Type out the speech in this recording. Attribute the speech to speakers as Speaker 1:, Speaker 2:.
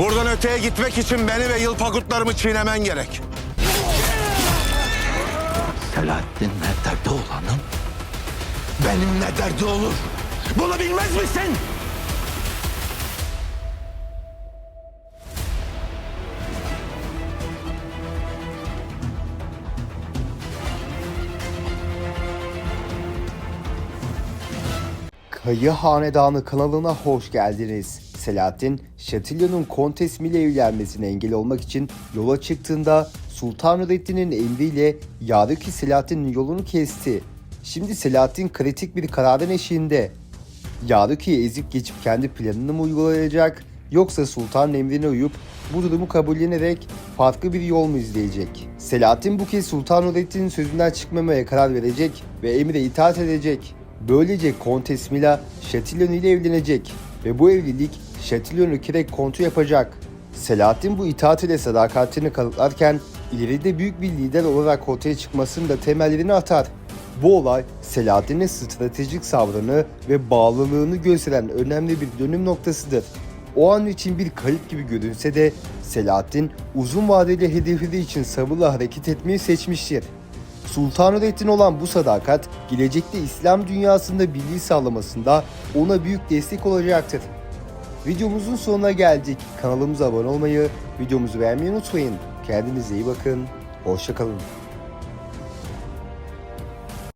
Speaker 1: Buradan öteye gitmek için beni ve yılpakutlarımı çiğnemen gerek.
Speaker 2: Selahattin ne derdi olanım? Benim ne derdi olur? Bunu bilmez misin?
Speaker 3: Kayı Hanedanı kanalına hoş geldiniz. Selahattin, Şatilya'nın Kontes ile evlenmesine engel olmak için yola çıktığında Sultan Nurettin'in emriyle Yarıki Selahattin'in yolunu kesti. Şimdi Selahattin kritik bir kararın eşiğinde. Yarıki'yi ezip geçip kendi planını mı uygulayacak yoksa Sultan'ın emrine uyup bu durumu kabullenerek farklı bir yol mu izleyecek? Selahattin bu kez Sultan Nurettin'in sözünden çıkmamaya karar verecek ve emre itaat edecek. Böylece Kontes Mila Şatilyon ile evlenecek ve bu evlilik Şatilyon'u Kirek Kontu yapacak. Selahattin bu itaat ile sadakatini kanıtlarken ileride büyük bir lider olarak ortaya çıkmasının da temellerini atar. Bu olay Selahattin'in stratejik sabrını ve bağlılığını gösteren önemli bir dönüm noktasıdır. O an için bir kayıp gibi görünse de Selahattin uzun vadeli hedefleri için sabırla hareket etmeyi seçmiştir. Sultanüddin olan bu sadakat gelecekte İslam dünyasında birliği sağlamasında ona büyük destek olacaktır. Videomuzun sonuna geldik. Kanalımıza abone olmayı, videomuzu beğenmeyi unutmayın. Kendinize iyi bakın. Hoşçakalın.